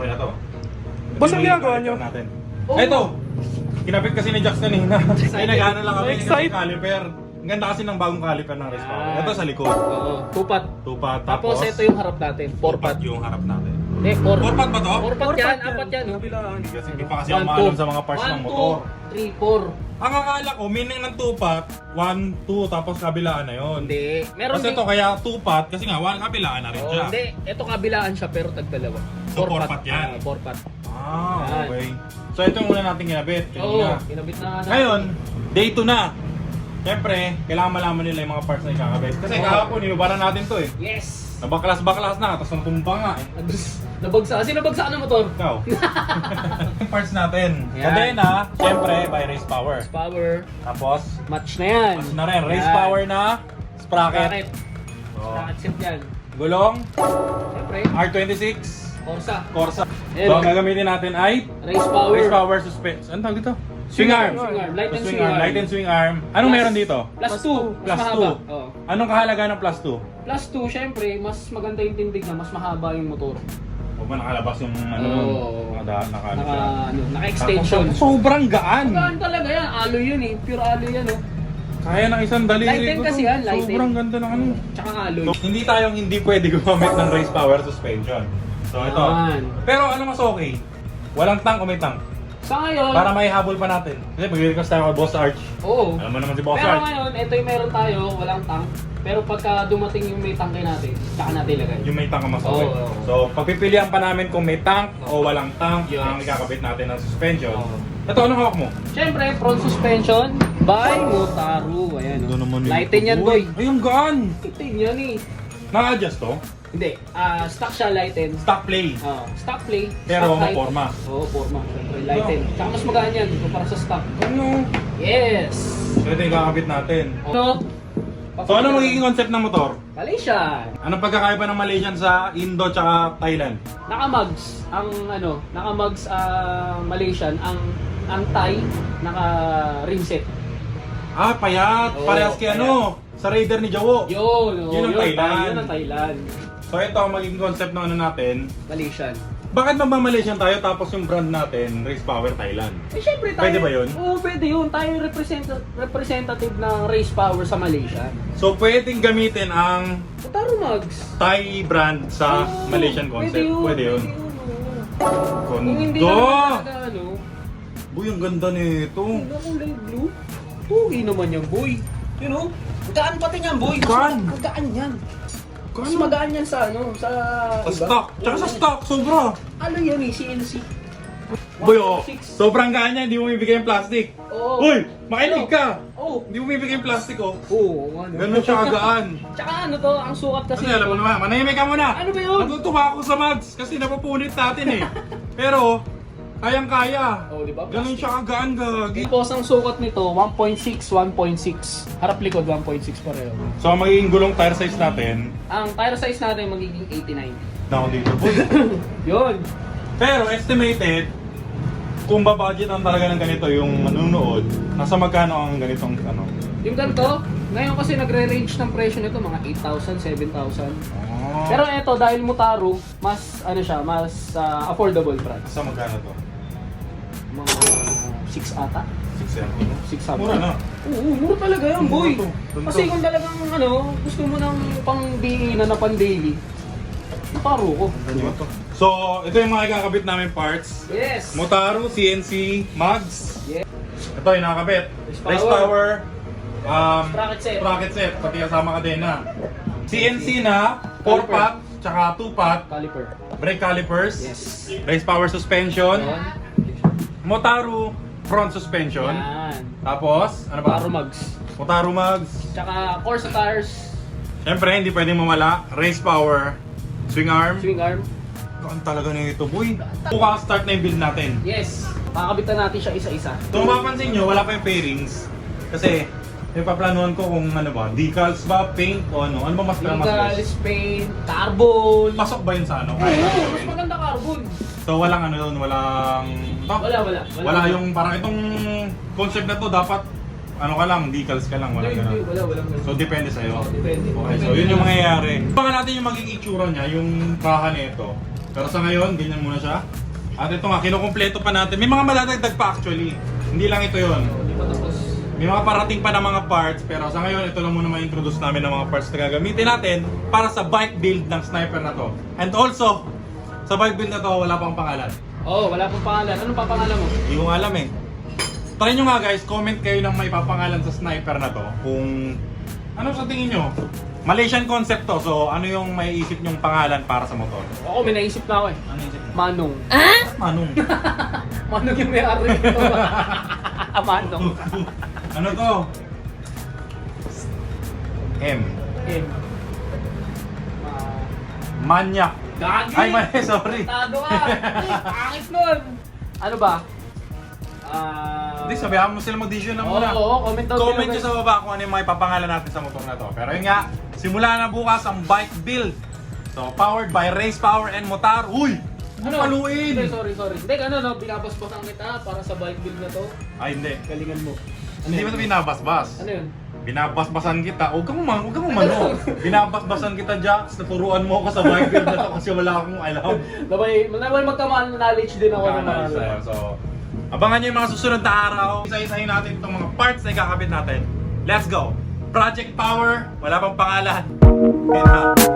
Okay na to. Boss, ang ginagawa nyo? Natin. Oh. Ito! Kinapit kasi ni Jax kanina. Ay, nag-ano lang kami Excite. caliper. Ang ganda kasi ng bagong caliper ng power. Ah. Ito sa likod. Oo, tupat. Tupat. Tapos, Tapos, ito yung harap natin. Four pat. yung harap natin. Hindi, four. Four pat ba to? Four pat yan, apat yan. oh. Kabilaan. Kasi hindi pa kasi One, ako maalam two. sa mga parts ng motor. Three, four. Ang akala ko, meaning ng tupat, 1, 2, tapos kabilaan na yun. Hindi. Meron Kasi ito kaya tupat, kasi nga, one kabilaan na rin Oh, siya. hindi. Ito kabilaan siya pero tagdalawa. So, four pat yan. Ah, four pat. Ah, okay. So ito yung una natin kinabit. Oo, Kanina. kinabit na natin. Ngayon, day 2 na. Siyempre, kailangan malaman nila yung mga parts na ikakabit. Kasi Oo. kahapon, nilubaran natin to eh. Yes! Nabaklas-baklas na, tapos natumpa nga eh. Nabagsa. Sino nabagsa ng motor? Ikaw. yung parts natin. Yan. Kadena, siyempre, by race power. Power. Tapos, Match na yan. tapos na rin, race Yan. power na sprocket. Sprocket. So, Sprocket set yan. gulong, Siyempre, R26, Corsa. Corsa. So, ang gagamitin natin ay Race power. race power suspense. Ano tawag dito? Swing arm. Swing arm. Light and Swing arm. Light and swing arm. Anong Plus- meron dito? Plus 2. Plus mas 2. mahaba. Oh. Anong kahalaga ng plus 2? Plus 2, syempre, mas maganda yung tindig na mas mahaba yung motor. Huwag ba nakalabas yung ano Oo. nun? Naka, naka, ano Naka, siya. ano, naka-extension. Tapos, sobrang gaan. Gaan talaga yan. Alloy yun eh. Pure alloy yan oh. Kaya ng isang daliri Lighten ko kasi yan, lighten. Sobrang ganda ng ano. Tsaka alloy. So, hindi tayong hindi pwede gumamit ng race power suspension. So ito. Yan. Pero ano mas okay? Walang tank o may tank? Sa ngayon, Para may habol pa natin. Kasi mag-request tayo kay Boss Arch. oo. Alam mo naman si Boss Pero Arch. ngayon, ito yung meron tayo, walang tank. Pero pagka dumating yung may tangke natin, tsaka natin ilagay. Yung may tank ang mas okay. Oo, oo. So, pagpipilian pa namin kung may tank o walang tank Yes. ang ikakabit natin ng suspension. Oo. Ito, anong hawak mo? Siyempre, front suspension by Motaru. Ayan o. Lighten yan, boy. Ay, yung gaan! Lighten yan eh. Naka-adjust to? Hindi, ah stock siya lighten. Stock play. Ah, stock play. Pero stock maporma. Oo, forma. Siyempre, lighten. Tsaka mas magaan yan kumpara sa stock. Ano? Yes! So, ito yung kakabit natin. Ano? So, ano magiging concept ng motor? Malaysia. Anong pagkakaiba ng Malaysian sa Indo tsaka Thailand? Naka-mugs ang ano, naka-mugs ah, Malaysian ang ang Thai naka rim set. Ah, payat! Oo, Parehas kay ano? Sa Raider ni Jawo. Yun, oh, Yun ang Thailand. Yun ang Thailand. So, ito ang magiging concept ng ano natin. Malaysian. Bakit ba ba Malaysian tayo tapos yung brand natin, Race Power Thailand? Eh, syempre tayo. Pwede ba yun? Oo, pwede yun. Tayo yung represent- representative ng race power sa Malaysia. So, pwedeng gamitin ang Taro mugs. Thai brand sa Oo, Malaysian concept. Pwede yun. oo. Kung hindi Kondo! naman talaga, ano, Boy, ang ganda nito. Ko kulay blue. Pugi naman yan, boy. You know? Magaan pati niyan, boy. Gaan. Magaan yan. Mas Kano? magaan yan sa ano, sa... Sa iba. stock. Tsaka sa stock, sobra. Ano yan eh, CNC. Boy, oh, 1.6. sobrang gaan niya, hindi mo bibigay yung plastic. Oo. Uy, makinig Ano? ka. Oo. Hindi mo bibigay yung plastic, oh. Oo, ano. Ganun siya kagaan. Tsaka ano to, ang sukat kasi... Kasi alam mo naman, manahimik ka muna. Ano ba yun? Natutuwa ako sa mags kasi napupunit natin eh. Pero, kayang-kaya. Oh, di ba? Ganun siya kagaan, gagi. Tapos ang sukat nito, 1.6, 1.6. Harap likod, 1.6 pareho. So, ang magiging gulong tire size natin, Ang tire size natin magiging 89. na ako dito. boy. Yun. Pero, estimated, kung babudget ang talaga ng ganito yung manunood, nasa magkano ang ganitong ano? Yung ganito, ngayon kasi nagre-range ng presyo nito mga 8,000, 7,000. Oh. Pero ito dahil Mutaru, mas ano siya, mas ah, affordable price. sa magkano to? Mga 6 ata. 6 6 something. Mura na. Oo, mura talaga yan, boy. Mura to. Ganito. Kasi kung talagang ano, gusto mo ng pang na na pang daily, Mutaru ko. Diba to? So, ito yung mga ikakabit namin parts. Yes. Motaru, CNC, mugs. Yeah. Ito yung nakakabit. Race Race power. power. Um, Sprocket set. Sprocket set. Pati kasama kadena. CNC na, 4 Caliper. pot, tsaka 2 pot. Caliper. Brake calipers. Yes. Race power suspension. Motaru front suspension. Yan. Tapos, ano ba? Mutaru mugs. Motaru mugs. Tsaka Corsa tires, Siyempre, hindi pwedeng mamala. Race power. Swing arm. swing arm. Kaan talaga nito, boy. Buka start na yung build natin. Yes. Kakabitan natin siya isa-isa. Kung mapapansin nyo, wala pa yung pairings. Kasi, yung paplanuhan ko kung ano ba, decals ba, paint o ano. Ano ba mas mas Legals, paint, carbon. Pasok ba yun sa ano? Oo, Kaya mas gawin. maganda carbon. So, walang ano doon, walang... Wala, wala. Wala yung parang itong concept na to dapat ano ka lang, decals ka lang, wala Hindi, hindi, ganun. wala, wala. So depende sa'yo. Oo, depende. Okay, so yun yung mangyayari. Baka natin yung magiging itsura niya, yung kaha nito. Pero sa ngayon, ganyan muna siya. At ito nga, kinukumpleto pa natin. May mga maladagdag pa actually. Hindi lang ito yon. Hindi pa tapos. May mga parating pa na mga parts, pero sa ngayon, ito lang muna ma-introduce namin ng mga parts na gagamitin natin para sa bike build ng sniper na to. And also, sa bike build na to, wala pang pangalan. Oo, oh, wala pong pangalan. Anong papangalan mo? Hindi ko alam eh. Try nyo nga guys, comment kayo ng may papangalan sa sniper na to. Kung ano sa tingin nyo? Malaysian concept to, so ano yung may isip nyong pangalan para sa motor? Ako, may naisip na ako eh. Ano isip nyo? Manong. Manong. Manong yung may-ari nito. Manong. ano to? M. M. Ma- Manyak. Gagi! Ay, mali, sorry. Tado ka! Pangit nun! Ano ba? Ah... Hindi, sabihan mo sila mag-decision na Oo, muna. oo, comment down Comment nyo sa baba kung ano yung may papangalan natin sa motor na to. Pero yun nga, simula na bukas ang bike build. So, powered by Race Power and Motar. Uy! Ano? Paluin! Hindi, sorry, sorry. Hindi, ano, no, binabasbasan kita para sa bike build na to. Ay, hindi. Galingan mo. Hindi mo ito binabasbas. Ano yun? Binabasbasan kita. Huwag kang umano, huwag kang umano. Binabasbasan kita, Jax. Naturuan mo ako sa build na to kasi wala akong alam. Labay, labay magkamaan knowledge din ako ng mga. So, abangan nyo yung mga susunod na araw. Isa-isahin natin itong mga parts na ikakabit natin. Let's go! Project Power, wala pang pangalan. Na.